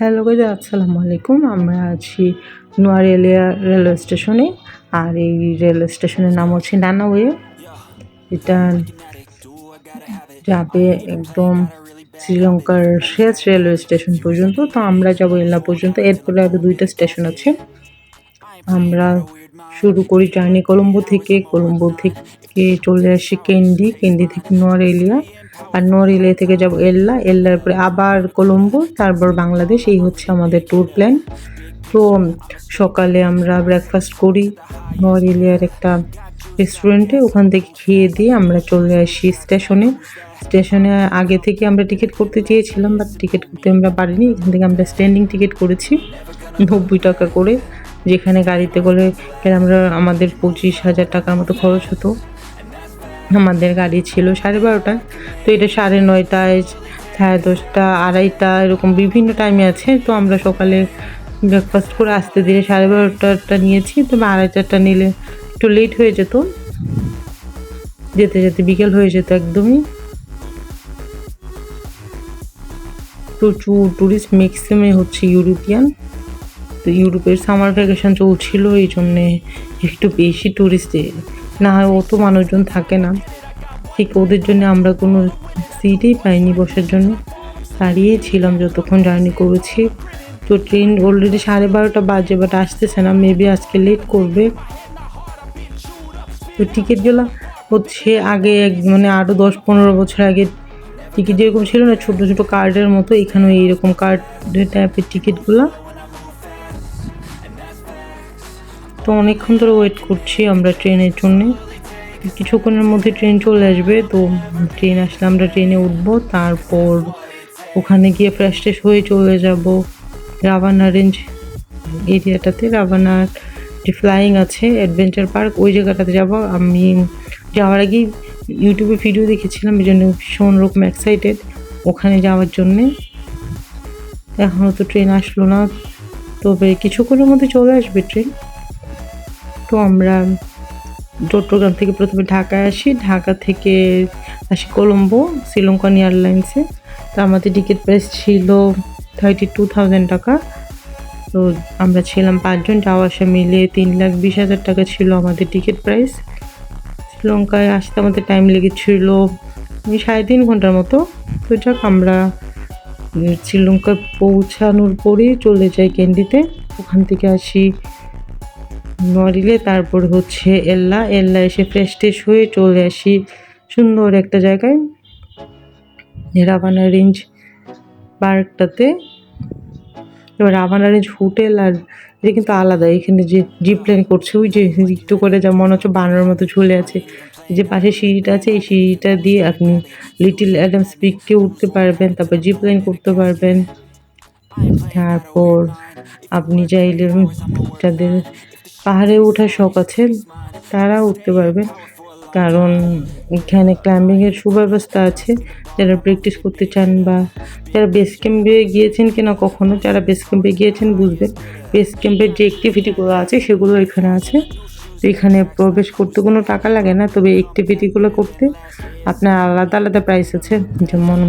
Hello guys, আসসালামু আলাইকুম। আমরা আছি নোয়ারেলিয়া রেলওয়ে স্টেশনে। আর এই রেলওয়ে স্টেশনের নাম হচ্ছে নানাওয়ে। এটা যাবে একদম শ্রীলঙ্কার শেষ রেলওয়ে স্টেশন পর্যন্ত। তো আমরা যাব এলা পর্যন্ত। এরপরে আরও দুইটা স্টেশন আছে। আমরা শুরু করি জার্নি কলম্বো থেকে। কলম্বো থেকে চলে আসি কেন্ডি। কেন্ডি থেকে নোয়ারেলিয়া আর নোয়ারেলিয়া থেকে যাব এল্লা। এল্লার পরে আবার কলম্বো, তারপর বাংলাদেশ। এই হচ্ছে আমাদের ট্যুর প্ল্যান তো সকালে আমরা ব্রেকফাস্ট করি। নোয়ারেলিয়ার একটা রেস্টুরেন্টে ওখান থেকে খেয়ে দিয়ে আমরা চলে আসি স্টেশনে স্টেশনে আগে থেকে আমরা টিকিট করতে চেয়েছিলাম বাট টিকিট করতে আমরা পারিনি। এখান থেকে আমরা স্ট্যান্ডিং টিকিট করেছি, নব্বই টাকা করে। যেখানে গাড়িতে করে আমরা, আমাদের পঁচিশ হাজার টাকার মতো খরচ হতো। আমাদের গাড়ি ছিল সাড়ে বারোটায় তো এটা সাড়ে নয়টায়, সাড়ে দশটা, আড়াইটা, এরকম বিভিন্ন টাইমে আছে। তো আমরা সকালে ব্রেকফাস্ট করে আসতে দিলে সাড়ে বারোটাটা নিয়েছি। তবে আড়াইটাটা নিলে একটু লেট হয়ে যেত। যেতে যেতে বিকেল হয়ে যেত একদমই। প্রচুর টুরিস্ট ম্যাক্সিমামই হচ্ছে ইউরোপিয়ান। তো ইউরোপের সামার ভ্যাকেশন চলছিল এই জন্যে একটু বেশি টুরিস্টে না হয় অত মানুষজন থাকে না। ঠিক ওদের জন্য আমরা কোনো সিটই পাইনি বসার জন্য। দাঁড়িয়েই ছিলাম যতক্ষণ জার্নি করেছি। তো ট্রেন অলরেডি সাড়ে বারোটা বাজে বাট আসতেছে না। মেবি আজকে লেট করবে। তো টিকিটগুলো হচ্ছে আগে মানে আরও দশ পনেরো বছর আগে টিকিট যেরকম ছিল না, ছোটো ছোটো কার্ডের মতো, এখানেও এইরকম কার্ডের টাইপের টিকিটগুলো তো অনেকক্ষণ ধরে ওয়েট করছি আমরা ট্রেনের জন্যে। কিছুক্ষণের মধ্যে ট্রেন চলে আসবে, তো ট্রেন আসলে আমরা ট্রেনে উঠবো, তারপর ওখানে গিয়ে ফ্রেশ ট্রেশ হয়ে চলে যাব। রাভানা রেঞ্জ এরিয়াটাতে, রাভানার যে ফ্লাইং আছে অ্যাডভেঞ্চার পার্ক ওই জায়গাটাতে যাব। আমি যাওয়ার আগেই ইউটিউবে ভিডিও দেখেছিলাম, এই জন্য ভীষণ রকম এক্সাইটেড ওখানে যাওয়ার জন্যে। এখনও তো ট্রেন আসলো না, তবে কিছুক্ষণের মধ্যে চলে আসবে ট্রেন। তো আমরা চট্টগ্রাম থেকে প্রথমে ঢাকায় আসি। ঢাকা থেকে আসি কলম্বো, শ্রীলঙ্কান এয়ারলাইন্সে। তো আমাদের টিকিট প্রাইস ছিল থার্টি টু থাউজেন্ড টাকা। তো আমরা ছিলাম পাঁচজন যাওয়া আসা মিলিয়ে তিন লাখ বিশ হাজার টাকা ছিল আমাদের টিকিট প্রাইস শ্রীলঙ্কায় আসতে আমাদের টাইম লেগেছিল সাড়ে তিন ঘণ্টার মতো। তো যাক, আমরা শ্রীলঙ্কায় পৌঁছানোর পরেই চলে যাই ক্যান্ডিতে ওখান থেকে আসি নড়িলে তারপর হচ্ছে এল্লা। এল্লা এসে ফ্রেশ ট্রেশ হয়ে চলে আসি সুন্দর একটা জায়গায়। রাভানা রেঞ্জ পার্কটাতে এবার রাভানা রেঞ্জ হোটেল আর এটা কিন্তু আলাদা। এখানে যে জিপ প্লেন করছে, ওই যে একটু করে যা মনে হচ্ছে বানর মতো ঝুলে আছে। যে পাশে সিঁড়িটা আছে, এই সিঁড়িটা দিয়ে আপনি লিটিল অ্যাডামস পিককে উঠতে পারবেন, তারপর জিপ লাইন করতে পারবেন। তারপর আপনি চাইলে যাদের পাহাড়ে ওঠার শখ আছে, তারা উঠতে পারবেন কারণ এখানে ক্লাইম্বিংয়ের সুব্যবস্থা আছে। যারা প্র্যাকটিস করতে চান বা যারা বেস ক্যাম্পে গিয়েছেন কিনা কখনো, যারা বেস ক্যাম্পে গিয়েছেন বুঝবেন। বেস ক্যাম্পের যে অ্যাক্টিভিটিগুলো আছে, সেগুলো এখানে আছে। তো এখানে প্রবেশ করতে কোনো টাকা লাগে না, তবে অ্যাক্টিভিটিগুলো করতে আপনার আলাদা আলাদা প্রাইস আছে। যেমন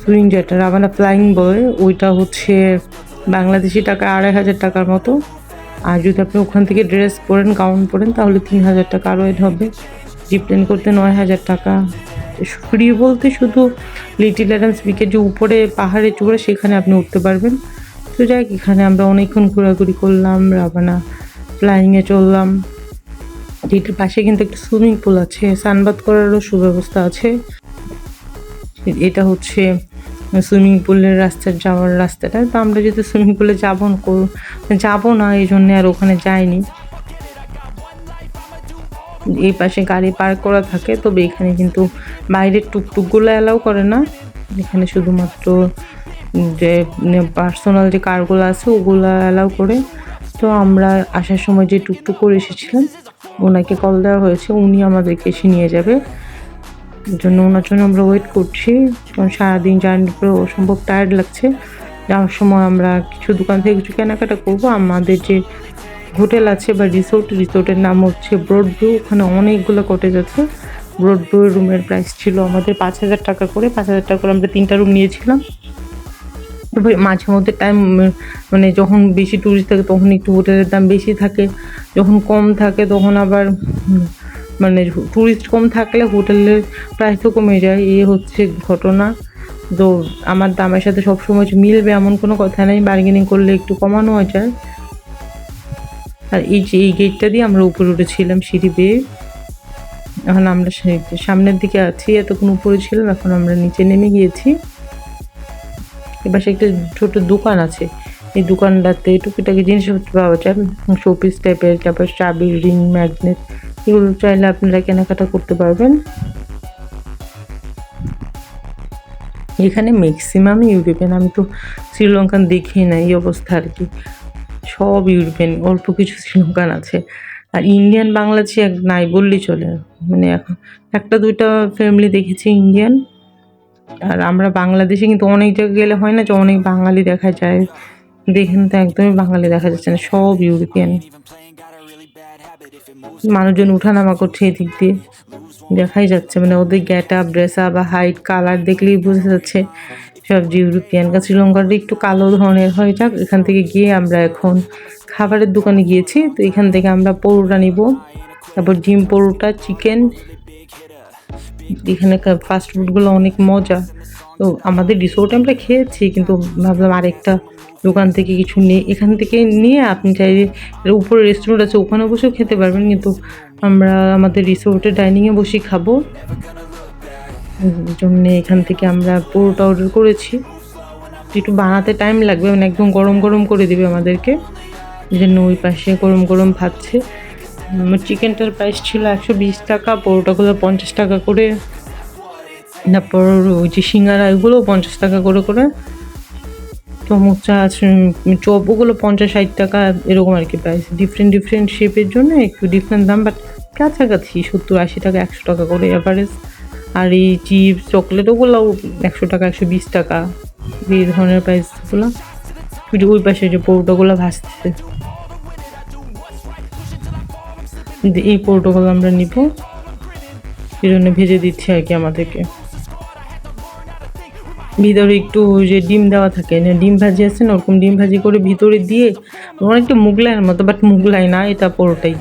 সুইং যেটা রাবানা ফ্লাইং বলে ওইটা হচ্ছে বাংলাদেশি টাকা আড়াই হাজার টাকার মতো। আর যদি আপনি ওখান থেকে ড্রেস পরেন গাউন পরেন, তাহলে তিন হাজার টাকা আরও এড হবে। জিপলেন করতে নয় হাজার টাকা। ফ্রি বলতে শুধু লিটিল অ্যাডান্স বিকের যে উপরে, পাহাড়ে চূড়ে, সেখানে আপনি উঠতে পারবেন। তো যাই এখানে আমরা অনেকক্ষণ ঘোরাঘুরি করলাম, রাবানা ফ্লাইংয়ে চললাম। যেটার পাশে কিন্তু একটা সুইমিং পুল আছে। সানবাদ করারও সুব্যবস্থা আছে। এটা হচ্ছে সুইমিং পুলের রাস্তার যাওয়ার রাস্তাটা। তো আমরা যদি সুইমিং পুলে যাব যাব না, এই জন্যে আর ওখানে যাইনি। এই পাশে গাড়ি পার্ক করা থাকে, তবে এখানে কিন্তু বাইরের টুকটুকগুলো অ্যালাউ করে না। এখানে শুধুমাত্র যে পার্সোনাল যে কারগুলো আছে, ওগুলো অ্যালাউ করে। তো আমরা আসার সময় যে টুকটুক করে এসেছিলাম, ওনাকে কল দেওয়া হয়েছে, উনি আমাদেরকে এসে নিয়ে যাবে। জন্য, ওনার জন্য আমরা ওয়েট করছি। কারণ সারাদিন জার্নি করে অসম্ভব টায়ার্ড লাগছে যাওয়ার সময় আমরা কিছু দোকান থেকে কিছু কেনাকাটা করব। আমাদের যে হোটেল আছে বা রিসোর্ট রিসোর্টের নাম হচ্ছে ব্রড ভিউ ওখানে অনেকগুলো কটেজ আছে। ব্রড ভিউ রুমের প্রাইস ছিল আমাদের পাঁচ হাজার টাকা করে। পাঁচ হাজার টাকা করে আমরা তিনটা রুম নিয়েছিলাম। তবে মাঝে মধ্যে টাইম মানে যখন বেশি টুরিস্ট থাকে, তখন একটু হোটেলের দাম বেশি থাকে। যখন কম থাকে, তখন আবার মানে টুরিস্ট কম থাকলে হোটেলের প্রাইসও কমে যায় এই হচ্ছে ঘটনা। তো আমার দামের সাথে সবসময় মিলবে এমন কোনো কথা নেই বার্গেনিং করলে একটু কমানো যায়। আর এই যে এই গেটটা দিয়ে আমরা উপরে উঠেছিলাম সিঁড়ি বেয়ে, এখন আমরা সামনের দিকে আছি, এতক্ষণ উপরে ছিলাম, এখন আমরা নিচে নেমে গিয়েছি। এবার একটা ছোট দোকান আছে, এই দোকানটাতে টুকিটাকি জিনিসপত্র পাওয়া যায় শোপিস টাইপের তারপর চাবি রিং ম্যাগনেট এগুলো চাইলে আপনারা কেনাকাটা করতে পারবেন। এখানে ম্যাক্সিমাম ইউরোপিয়ান আমি তো শ্রীলঙ্কান দেখি না, এই অবস্থা আর কি। সব ইউরোপিয়ান অল্প কিছু শ্রীলঙ্কান আছে। আর ইন্ডিয়ান বাংলাদেশি এক নাই বললেই চলে। মানে এখন একটা দুইটা ফ্যামিলি দেখেছি ইন্ডিয়ান আর আমরা বাংলাদেশে কিন্তু অনেক জায়গায় গেলে হয় না যে অনেক বাঙালি দেখা যায়। দেখেন তো একদমই বাঙালি দেখা যাচ্ছে না, সব ইউরোপিয়ান। মানুষজন উঠানামা করছে এদিক দিয়ে। দেখাই যাচ্ছে মানে ওদের গ্যাট আপ ড্রেস আপ বা হাইট কালার দেখলেই বোঝা যাচ্ছে সব যে ইউরোপিয়ান শ্রীলঙ্কাটা একটু কালো ধরনের হয়ে যাক। এখান থেকে গিয়ে আমরা এখন খাবারের দোকানে গিয়েছি। তো এখান থেকে আমরা পরোটা নিব। তারপর ডিম পরোটা চিকেন এখানে ফাস্ট ফুডগুলো অনেক মজা। তো আমাদের রিসোর্টে আমরা খেয়েছি, কিন্তু ভাবলাম আরেকটা দোকান থেকে কিছু নিয়ে এখান থেকে নিয়ে আপনি চাইলে উপরে রেস্টুরেন্ট আছে, ওখানে বসেও খেতে পারবেন, কিন্তু আমরা আমাদের রিসোর্টে ডাইনিংয়ে বসে খাব। জন্য এখান থেকে আমরা পুরোটা অর্ডার করেছি। একটু বানাতে টাইম লাগবে মানে একদম গরম গরম করে দিবে আমাদেরকে। জন্য ওই পাশে গরম গরম ভাবছে চিকেনটার প্রাইস ছিল একশো বিশ টাকা, পরোটাগুলো পঞ্চাশ টাকা করে। তারপর ওই যে সিঙ্গারা এগুলো পঞ্চাশ টাকা করে করে। চমচা চপ, ওগুলো পঞ্চাশ ষাট টাকা, এরকম আর কি প্রাইস ডিফারেন্ট ডিফারেন্ট শেপের জন্য একটু ডিফারেন্ট দাম বাট কাছাকাছি, সত্তর আশি টাকা, একশো টাকা করে অ্যাভারেজ আর এই চিপস চকলেট ওগুলোও একশো টাকা, একশো বিশ টাকা। এই ধরনের প্রাইসগুলো ওই ওই পাশে যে পরোটাগুলো ভাসতেছে এই পরোটাগুলো আমরা নিব। এই জন্য ভেজে দিচ্ছি আর কি আমাদেরকে। ভিতরে একটু যে ডিম দেওয়া থাকে ডিম ভাজি আছে না, ওরকম ডিম ভাজি করে ভিতরে দিয়ে অনেকটা মুগলাইয়ের মতো বাট মুগলাই না, এটা পুরোটাই।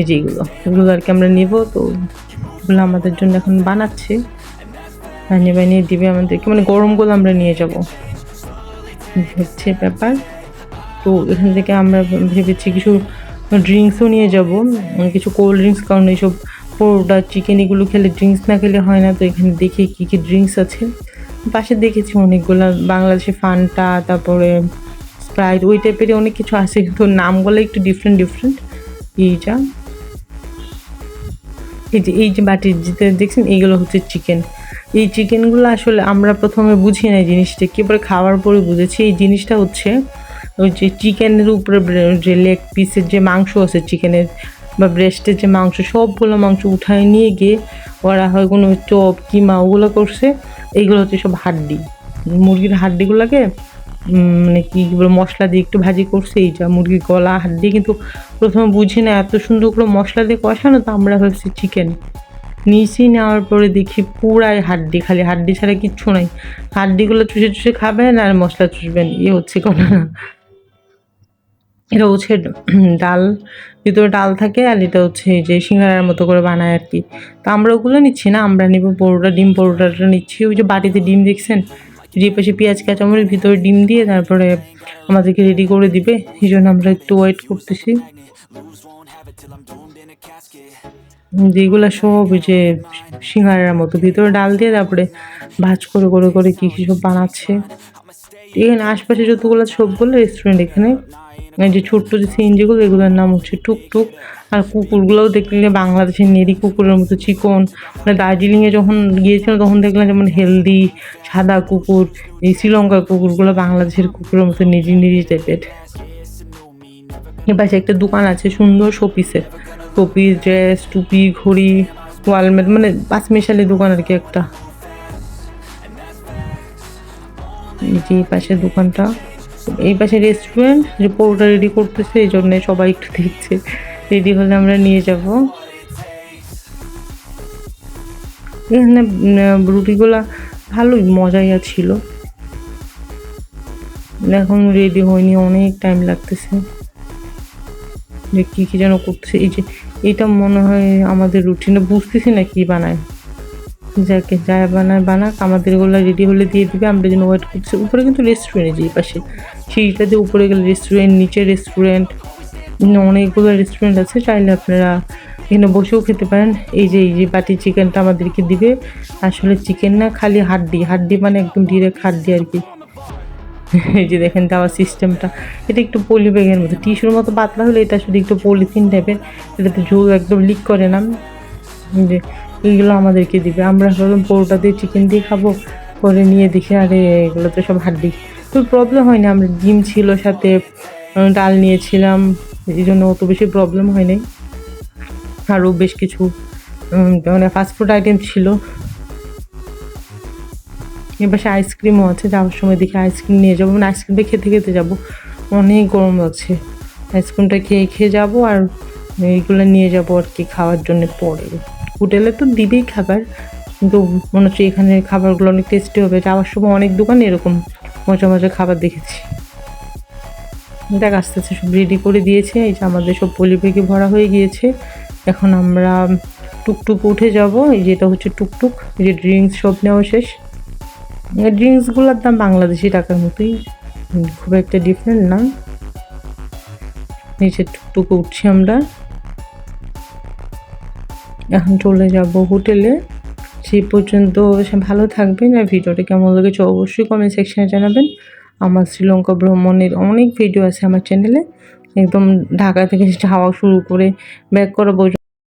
এই যে এগুলো এগুলো আর কি আমরা নিব, তো এগুলো আমাদের জন্য এখন বানাচ্ছে। বানিয়ে বানিয়ে দিবে আমাদেরকে মানে গরমগুলো আমরা নিয়ে যাব। হচ্ছে ব্যাপার। তো এখান থেকে আমরা ভেবেছি কিছু ড্রিঙ্কসও নিয়ে যাব কিছু কোল্ড ড্রিঙ্কস, কারণ এইসব পরোটা, চিকেন এগুলো খেলে ড্রিঙ্কস না খেলে হয় না, তো এখানে দেখি কী কী ড্রিঙ্কস আছে। পাশে দেখেছি অনেকগুলো বাংলাদেশে ফান্টা তারপরে স্প্রাইট ওই টাইপেরই অনেক কিছু আছে, কিন্তু নামগুলো একটু ডিফারেন্ট ডিফারেন্ট এইটা। এই যে এই যে বাটির যেতে দেখছেন, এইগুলো হচ্ছে চিকেন এই চিকেনগুলো আসলে আমরা প্রথমে বুঝি না জিনিসটা একেবারে খাওয়ার পরে বুঝেছি। এই জিনিসটা হচ্ছে ওই যে চিকেনের উপরে যে লেগ পিসের যে মাংস আছে চিকেনের বা ব্রেস্টের যে মাংস, সবগুলো মাংস উঠায় নিয়ে গিয়ে ওরা হয় কোনো চপ কিমা, ওগুলো করছে। এইগুলো হচ্ছে সব হাড্ডি। মুরগির হাড্ডিগুলোকে মানে কি বলে, মশলা দিয়ে একটু ভাজি করছে। এই যা মুরগির গলা হাড্ডি কিন্তু প্রথমে বুঝি না, এত সুন্দর করে মশলা দিয়ে কষানো তো আমরা ভাবছি চিকেন নিচে নেওয়ার পরে দেখি পুরাই হাড্ডি, খালি হাড্ডি ছাড়া কিচ্ছু নাই। হাড্ডিগুলো চুষে চুষে খাবেন আর মশলা চুষবেন, এ হচ্ছে কোনো না এটা হচ্ছে ডাল ভিতরে ডাল থাকে আর এটা হচ্ছে যে সিঙ্গারার মতো করে বানায় আর কি। তো আমরা ওগুলো নিচ্ছি না, আমরা নিব পরোটা, ডিম পরোটাটা নিচ্ছি। ওই যে বাটিতে ডিম দেখছেন? যে পাশে পেঁয়াজ, কাঁচামরিচ, ভিতরে ডিম দিয়ে তারপরে আমাদেরকে রেডি করে দিবে। এই জন্য আমরা একটু ওয়েট করতেছি। যেগুলো সব যে সিঙ্গারার মতো, ভিতরে ডাল দিয়ে তারপরে ভাজ করে করে করে কী কী সব বানাচ্ছে। এখানে আশপাশে যতগুলো সবগুলো রেস্টুরেন্ট এখানে। যে ছোট্ট যে সিএনজিগুলো, এগুলোর নাম হচ্ছে টুকটুক আর কুকুরগুলোও দেখলে বাংলাদেশের নেড়ি কুকুরের মতো চিকন। মানে দার্জিলিংয়ে যখন গিয়েছিলাম, তখন দেখলাম যেমন হেলদি, সাদা কুকুর, এই শ্রীলঙ্কার কুকুরগুলো বাংলাদেশের কুকুরের মতো নিরি নিরি টাইপের এপাশে একটা দোকান আছে, সুন্দর শোপিসের। শোপিস, ড্রেস, টুপি, ঘড়ি, ওয়ালমেট মানে পাঁচ মেশালি দোকান আর কি একটা। এই যে এই পাশের দোকানটা, এই পাশে রেস্টুরেন্ট যে পরোটা রেডি করতেছে, এই জন্যে সবাই একটু দেখছে। রেডি হলে আমরা নিয়ে যাব। এখানে রুটিগুলা ভালোই মজাইয়া ছিল। এখন রেডি হয়নি, অনেক টাইম লাগতেছে। যে কী কী যেন করতেছে। এই যে, এটা মনে হয় আমাদের রুটিনে বুঝতেছি না কি বানায়। যাকে যা বানায় বানাক, আমাদের এগুলো রেডি হলে দিয়ে দিবে। আমরা যেন ওয়েট করছি। উপরে কিন্তু রেস্টুরেন্ট যে পাশে। সিঁড়িটা দিয়ে উপরে গেলে রেস্টুরেন্ট নিচে রেস্টুরেন্ট অনেকগুলো রেস্টুরেন্ট আছে। চাইলে আপনারা এখানে বসেও খেতে পারেন। এই যে এই যে বাটি চিকেনটা আমাদেরকে দিবে। আসলে চিকেন না, খালি হাড্ডি। হাড্ডি মানে একদম ডিরেক্ট হাড্ডি আর কি। এই যে দেখেন দেওয়ার সিস্টেমটা এটা একটু পলি ব্যাগের মতো। টিস্যুর মতো পাতলা হলে এটা শুধু একটু পলিথিন টাইপের এটাতে ঝোল একদম লিক করে না। যে এইগুলো আমাদেরকে দিবে। আমরা ভাবলাম পরোটা দিয়ে চিকেন দিয়ে খাব পরে নিয়ে দেখি, আরে এগুলো তো সব হাড্ডি। তো প্রবলেম হয়নি, আমরা ডিম ছিল সাথে ডাল নিয়েছিলাম, এই জন্য অত বেশি প্রবলেম হয়নি। আরও বেশ কিছু মানে ফাস্টফুড আইটেম ছিল। এবার সে আইসক্রিমও আছে, যাওয়ার সময় দেখি আইসক্রিম নিয়ে যাব। মানে আইসক্রিমটা খেতে খেতে যাব, অনেক গরম লাগছে আইসক্রিমটা খেয়ে খেয়ে যাব আর এইগুলো নিয়ে যাব আর কি খাওয়ার জন্য পরে। হোটেলে তো দিবেই খাবার। কিন্তু মনে হচ্ছে এখানে খাবারগুলো অনেক টেস্টি হবে। যাওয়ার সময় অনেক দোকানে এরকম মজা মজা খাবার দেখেছি। দেখ আস্তে আস্তে সব রেডি করে দিয়েছে। এই যে আমাদের সব পলি ভরা হয়ে গিয়েছে। এখন আমরা টুকটুক উঠে যাব। এই যেটা হচ্ছে টুকটুক। এই যে ড্রিঙ্কস সব নেওয়া শেষ। ড্রিঙ্কসগুলোর দাম বাংলাদেশি টাকার মতোই। খুব একটা ডিফারেন্ট না। নিচে টুকটুক উঠছি আমরা। এখন চলে যাব হোটেলে। সেই পর্যন্ত সে ভালো থাকবেন আর ভিডিওটা কেমন লেগেছে অবশ্যই কমেন্ট সেকশানে জানাবেন। আমার শ্রীলঙ্কা ভ্রমণের অনেক ভিডিও আছে আমার চ্যানেলে একদম ঢাকা থেকে যাওয়া শুরু করে ব্যাক করা পর্যন্ত